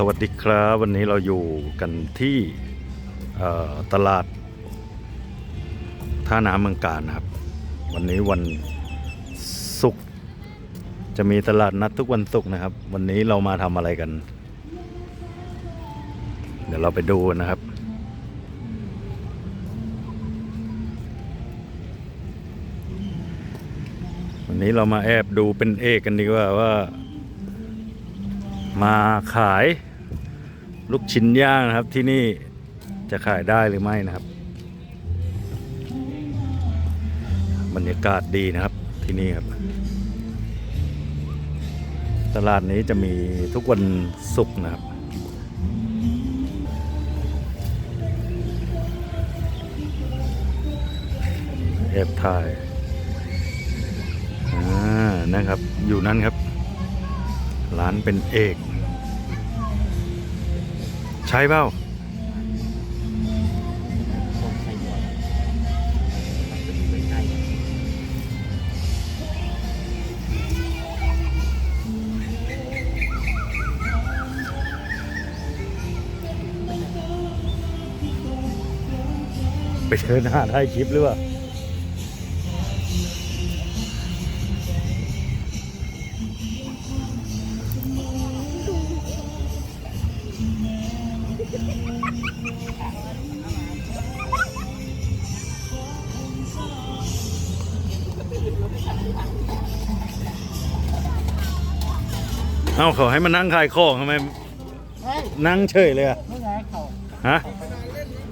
สวัสดีครับ วันนี้เราอยู่กันที่ตลาดท่าน้ำเมืองการนะครับ วันนี้วันศุกร์จะมีตลาดนัดทุกวันศุกร์นะครับ วันนี้เรามาทำอะไรกัน เดี๋ยวเราไปดูนะครับ วันนี้เรามาแอบดูเป็นเอกกันดีกว่าว่า มาขายลูกชิ้นย่างนะครับที่นี่จะขายได้หรือไม่นะครับ บรรยากาศดีนะครับที่นี่ครับ ตลาดนี้จะมีทุกวันศุกร์นะครับแอบถ่ายอ่านะครับอยู่นั่นครับ ร้านเป็นเอก ใช่เปล่าไปเชิญหาได้คลิปหรือเปล่า เอ้าเขาให้มานั่งขายของทำไมเฮ้ยนั่งเฉยเลยอะไม่ไงเขาฮะ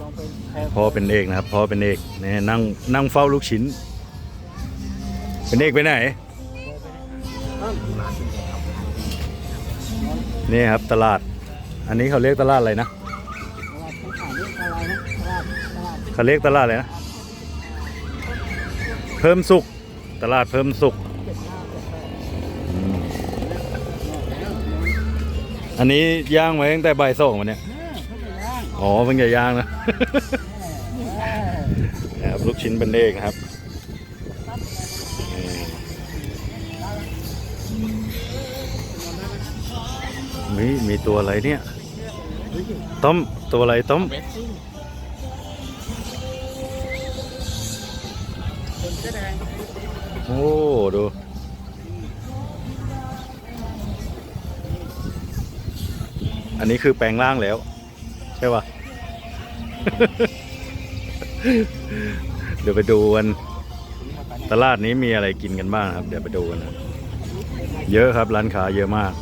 ลองเป็นแพรพ่อเป็นเอกนะครับพ่อเป็นเอกนี่นั่งนั่งเฝ้าลูกชิ้น เป็นเอกไปไหนนี่ครับตลาด อันนี้เขาเรียกตลาดอะไรนะ เขาเรียกตลาดอะไรนะ เพิ่มสุข ตลาดเพิ่มสุข อันนี้ย่างไว้ตั้งแต่บ่ายสองวันเนี้ยเออเขาไปย่างอ๋อเพิ่งจะย่างนะ นะครับลูกชิ้นเป็นเอกนะครับมีมีตัวอะไรเนี่ย ต้มตัวอะไรต้ม โอ้ดูอันนี้คือแปลงร่างแล้ว ใช่ปะเดี๋ยวไปดูกันตลาดนี้มีอะไรกินกันบ้างครับ เดี๋ยวไปดูกันนะเยอะครับร้านค้าเยอะมาก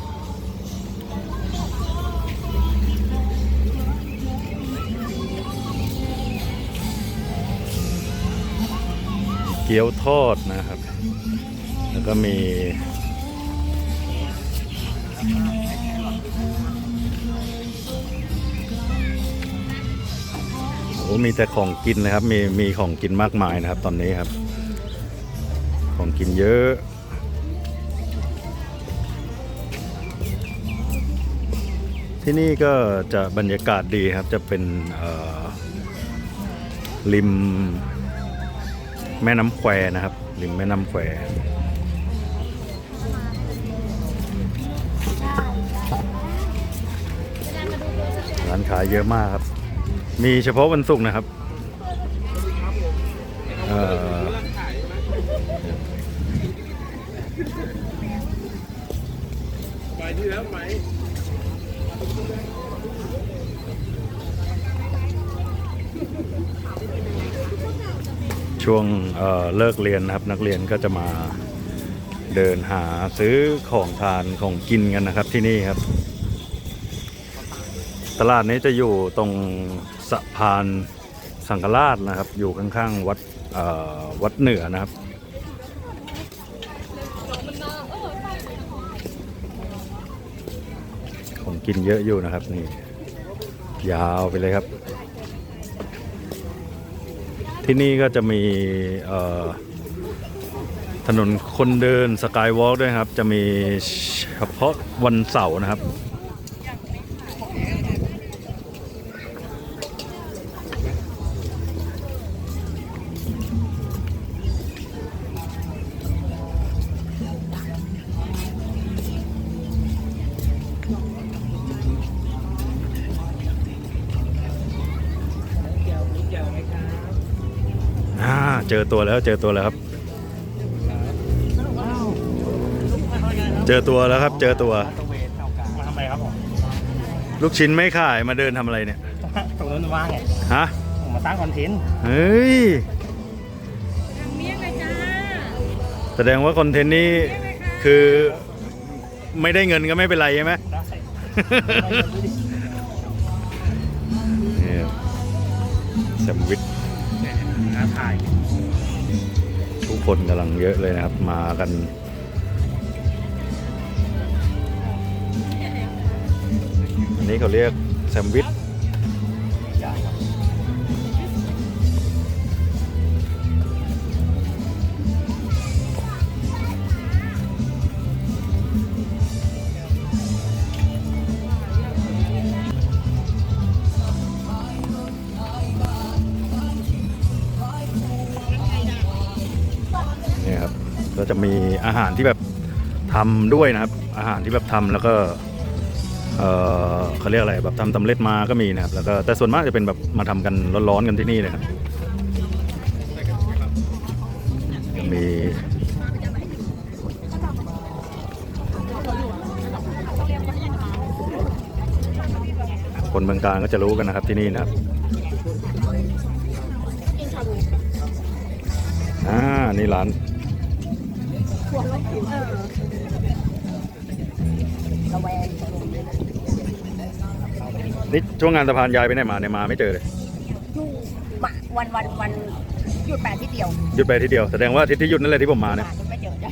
เกี๊ยวทอดนะครับ แล้วก็มี โอ้มีแต่ของกินนะครับ มีมีของกินมากมายนะครับ ตอนนี้ครับ ของกินเยอะที่นี่ก็จะบรรยากาศดีครับ จะเป็นริม แม่น้ำแควนะครับริมแม่น้ำแควร้านขายเยอะมากครับ มีเฉพาะวันศุกร์นะครับเอ่อ ช่วงเเลิกเรียนนะครับ นักเรียนก็จะมาเดินหาซื้อของทานของกินกันนะครับที่นี่ครับ ตลาดนี้จะอยู่ตรงสะพานสังฆราชนะครับ อยู่ข้างๆวัดวัดเหนือนะครับของกินเยอะอยู่นะครับนี่ ยาวไปเลยครับ ที่นี่ก็จะมีถนนคนเดินสกายวอล์กด้วยครับ จะมีเฉพาะวันเสาร์นะครับ เจอตัวแล้วเจอตัวแล้วครับอ้าวเจอตัวแล้วครับ เจอตัวตะเวนเก่ากลางมาทำไมครับผมลูกชิ้นไม่ขายมาเดินทำอะไรเนี่ย ตรงนู้นว่างไงฮะ ผมมาสร้างคอนเทนต์เฮ้ยเมียงเลยจ้าแสดงว่าคอนเทนต์นี้คือไม่ได้เงินก็ไม่เป็นไรใช่ไหม ได้นี่แซมวิชน่า ถ่ายทุกคนกำลังเยอะเลยนะครับ มากัน อันนี้เขาเรียกแซมวิช ก็จะมีอาหารที่แบบทำด้วยนะครับ อาหารที่แบบทำแล้วก็เออเขาเรียกอะไรแบบทำตำเร็จมาก็มีนะครับ แล้วก็แต่ส่วนมากจะเป็นแบบมาทำกันร้อนๆกันที่นี่เลยครับจะมีคนเมืองการก็จะรู้กันนะครับที่นี่นะครับอ่านี่ร้าน ระแวงนี่ช่วงงานสะพานยายไปไหนมาเนี่ยมาไม่เจอเลยอยู่มาวันวันวันหยุดแปดที่เดียวหยุดไปอาทีเดียวแสดงว่าอาทิตย์ที่หยุดนั่นแหละที่ผมมาเนี่ยหาไม่เจอจ้ะ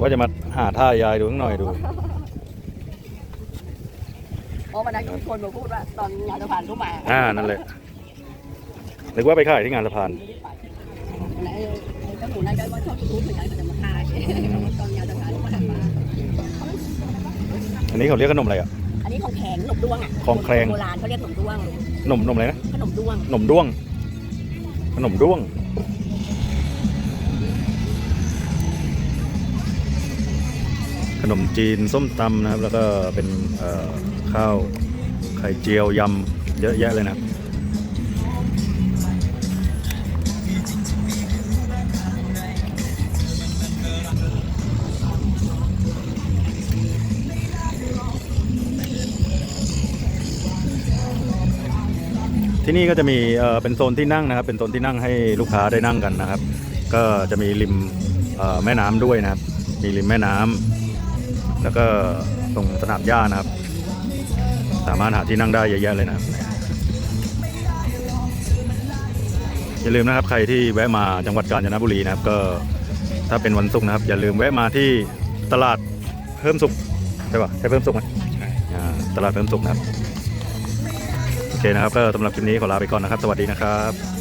ว่าจะมาหาท่ายายดูข้างหน่อยดู เพราะวันนั้นก็มีคนมาพูดว่าตอนงานสะพานรู้มาอ่านั่นแหละนึกว่าไปขายที่งานสะพาน ไหนเจ้าหนูนั่นก็ว่าชอบรู้เหมือนกัน แต่จะมาฆ่าตอนงานสะพานรู้มามาอันนี้เขาเรียกขนมอะไรอะ อันนี้ของแข็งขนมด้วงอะของแข็ง โบราณเขาเรียกขนมด้วงขนมขนมอะไรนะ ขนมด้วง ขนมด้วง ขนมด้วง ขนมจีนส้มตำนะครับ แล้วก็เป็นเอ่อข้าวไข่เจียวยำเยอะแยะเลยนะครับ ที่นี่ก็จะมีเอ่อเป็นโซนที่นั่งนะครับ เป็นโซนที่นั่งให้ลูกค้าได้นั่งกันนะครับ ก็จะมีริมเอ่อแม่น้ำด้วยนะครับ มีริมแม่น้ำแล้วก็ตรงสนามหญ้านะครับ สามารถหาที่นั่งได้เยอะแยะเลยนะครับอย่าลืมนะครับใครที่แวะมาจังหวัดกาญจนบุรีนะครับ ก็ถ้าเป็นวันศุกร์นะครับ อย่าลืมแวะมาที่ตลาดเพิ่มสุขใช่ปะใช่เพิ่มสุขไหมอ่าตลาดเพิ่มสุขนะครับโอ เคนะครับก็สำหรับคลิปนี้ขอลาไปก่อนนะครับ สวัสดีนะครับ